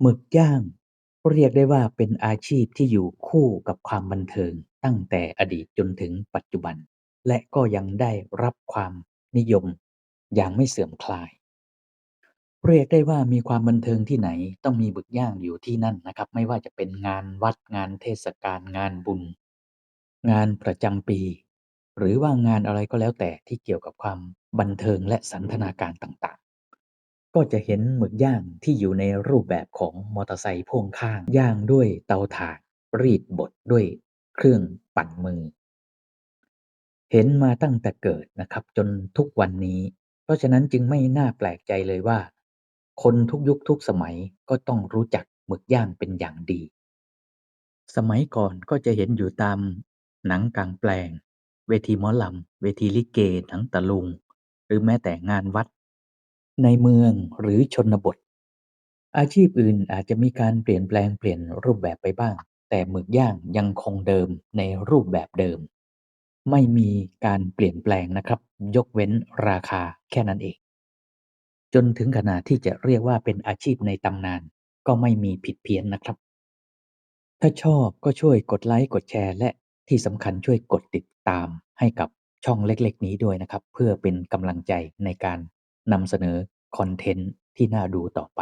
หมึกย่างเรียกได้ว่าเป็นอาชีพที่อยู่คู่กับความบันเทิงตั้งแต่อดีตจนถึงปัจจุบัน และก็ยังได้รับความนิยมอย่างไม่เสื่อมคลาย เรียกได้ว่ามีความบันเทิงที่ไหนต้องมีหมึกย่างอยู่ที่นั่นนะครับ ไม่ว่าจะเป็นงานวัดงานเทศกาลงานบุญ งานประจำปี หรือว่างานอะไรก็แล้วแต่ที่เกี่ยวกับความบันเทิงและสันทนาการต่าง ๆ ก็จะเห็นหมึกย่างที่อยู่ในรูปแบบของมอเตอร์ไซค์พ่วงข้างย่างด้วยเตาถ่านรีดบดด้วยเครื่องปั่นมือ เห็นมาตั้งแต่เกิดนะครับจนทุกวันนี้ เพราะฉะนั้นจึงไม่น่าแปลกใจเลยว่า คนทุกยุคทุกสมัยก็ต้องรู้จักหมึกย่างเป็นอย่างดี สมัยก่อนก็จะเห็นอยู่ตามหนังกลางแปลง เวทีหมอลำ เวทีลิเกหนังตะลุง หรือแม้แต่งานวัด ในเมืองหรือชนบท อาชีพอื่นอาจจะมีการเปลี่ยนแปลงเปลี่ยนรูปแบบไปบ้าง แต่หมึกย่างยังคงเดิมในรูปแบบเดิม ไม่มีการเปลี่ยนแปลงนะครับ ยกเว้นราคาแค่นั้นเอง จนถึงขนาดที่จะเรียกว่าเป็นอาชีพในตำนาน ก็ไม่มีผิดเพี้ยนนะครับ ถ้าชอบก็ช่วยกดไลค์กดแชร์ และที่สำคัญช่วยกดติดตามให้กับช่องเล็กๆ นี้ด้วยนะครับ เพื่อเป็นกำลังใจในการนำเสนอ คอนเทนต์ที่น่าดูต่อไป